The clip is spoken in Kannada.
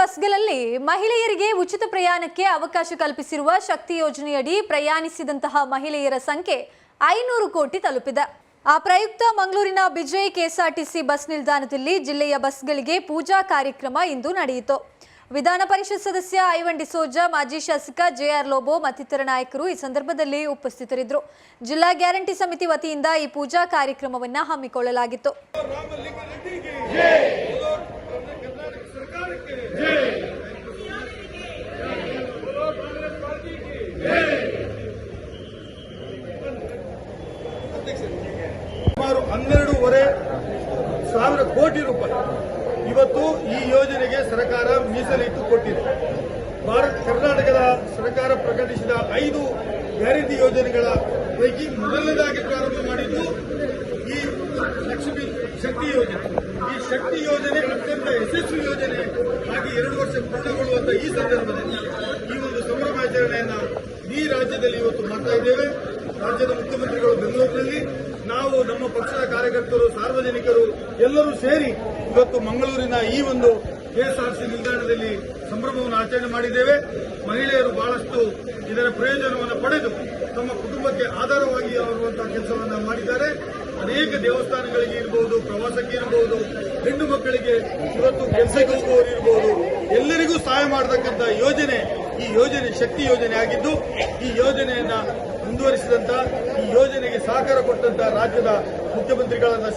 ಬಸ್ಗಳಲ್ಲಿ ಮಹಿಳೆಯರಿಗೆ ಉಚಿತ ಪ್ರಯಾಣಕ್ಕೆ ಅವಕಾಶ ಕಲ್ಪಿಸಿರುವ ಶಕ್ತಿ ಯೋಜನೆಯಡಿ ಪ್ರಯಾಣಿಸಿದಂತಹ ಮಹಿಳೆಯರ ಸಂಖ್ಯೆ ಐನೂರು ಕೋಟಿ ತಲುಪಿದೆ. ಆ ಪ್ರಯುಕ್ತ ಮಂಗಳೂರಿನ ಬಿಜಯ್ ಕೆಎಸ್ಆರ್ಟಿಸಿ ಬಸ್ ನಿಲ್ದಾಣದಲ್ಲಿ ಜಿಲ್ಲೆಯ ಬಸ್ಗಳಿಗೆ ಪೂಜಾ ಕಾರ್ಯಕ್ರಮ ಇಂದು ನಡೆಯಿತು. ವಿಧಾನ ಪರಿಷತ್ ಸದಸ್ಯ ಐವನ್ ಡಿಸೋಜಾ ಮಾಜಿ ಶಾಸಕ ಜೆಆರ್ ಲೋಬೋ ಮತ್ತಿತರ ನಾಯಕರು ಈ ಸಂದರ್ಭದಲ್ಲಿ ಉಪಸ್ಥಿತರಿದ್ದರು. ಜಿಲ್ಲಾ ಗ್ಯಾರಂಟಿ ಸಮಿತಿ ವತಿಯಿಂದ ಈ ಪೂಜಾ ಕಾರ್ಯಕ್ರಮವನ್ನು ಹಮ್ಮಿಕೊಳ್ಳಲಾಗಿತ್ತು. ಸುಮಾರು ಹನ್ನೆರಡೂವರೆ ಸಾವಿರ ಕೋಟಿ ರೂಪಾಯಿ ಇವತ್ತು ಈ ಯೋಜನೆಗೆ ಸರ್ಕಾರ ಮೀಸಲಿಟ್ಟು ಕೊಟ್ಟಿದೆ. ಭಾರತ ಕರ್ನಾಟಕದ ಸರ್ಕಾರ ಪ್ರಕಟಿಸಿದ ಐದು ಗ್ಯಾರಂಟಿ ಯೋಜನೆಗಳ ಪೈಕಿ ಮೊದಲನೇದಾಗಿ ಪ್ರಾರಂಭ ಮಾಡಿದ್ದು ಈ ಲಕ್ಷ್ಮಿ ಶಕ್ತಿ ಯೋಜನೆ. ಈ ಶಕ್ತಿ ಯೋಜನೆ ಅತ್ಯಂತ ಯಶಸ್ವಿ ಯೋಜನೆ ಹಾಗೆ ಎರಡು ವರ್ಷ ಪೂರ್ಣಗೊಳ್ಳುವಂತಹ ಈ ಸಂದರ್ಭದಲ್ಲಿ ಈ ಒಂದು ಸಂಭ್ರಮಾಚರಣೆಯನ್ನು ಈ ರಾಜ್ಯದಲ್ಲಿ ಇವತ್ತು ಮಾಡ್ತಾ ಇದ್ದೇವೆ. ರಾಜ್ಯದ ಮುಖ್ಯಮಂತ್ರಿಗಳು ಬೆಂಗಳೂರಿನಲ್ಲಿ, ನಾವು ನಮ್ಮ ಪಕ್ಷದ ಕಾರ್ಯಕರ್ತರು, ಸಾರ್ವಜನಿಕರು ಎಲ್ಲರೂ ಸೇರಿ ಇವತ್ತು ಮಂಗಳೂರಿನ ಈ ಒಂದು ಕೆಎಸ್ಆರ್ಸಿ ನಿಲ್ದಾಣದಲ್ಲಿ ಸಂಭ್ರಮವನ್ನು ಆಚರಣೆ ಮಾಡಿದ್ದೇವೆ. ಮಹಿಳೆಯರು ಬಹಳಷ್ಟು ಇದರ ಪ್ರಯೋಜನವನ್ನು ಪಡೆದು ತಮ್ಮ ಕುಟುಂಬಕ್ಕೆ ಆಧಾರವಾಗಿ ಅವರುವಂತಹ ಕೆಲಸವನ್ನು ಮಾಡಿದ್ದಾರೆ. ಅನೇಕ ದೇವಸ್ಥಾನಗಳಿಗೆ ಇರಬಹುದು ಪ್ರವಾಸಕ್ಕೆ ಇರಬಹುದು ಹೆಣ್ಣು ಮಕ್ಕಳಿಗೆ ಇವತ್ತು ಕೆಲಸಕ್ಕೆ ಹೋಗುವವರು ಇರಬಹುದು ಎಲ್ಲರಿಗೂ ಸಹಾಯ ಮಾಡತಕ್ಕಂಥ ಯೋಜನೆ ಯೋಜನೆ ಶಕ್ತಿ ಯೋಜನೆ ಆಗಿದ್ದು ಈ ಯೋಜನೆಯನ್ನ ಮುಂದುವರಿಸಿದಂತ ಈ ಯೋಜನೆಗೆ ಸಹಕಾರ ಕೊಟ್ಟಂತ ರಾಜ್ಯದ ಮುಖ್ಯಮಂತ್ರಿಗಳನ್ನ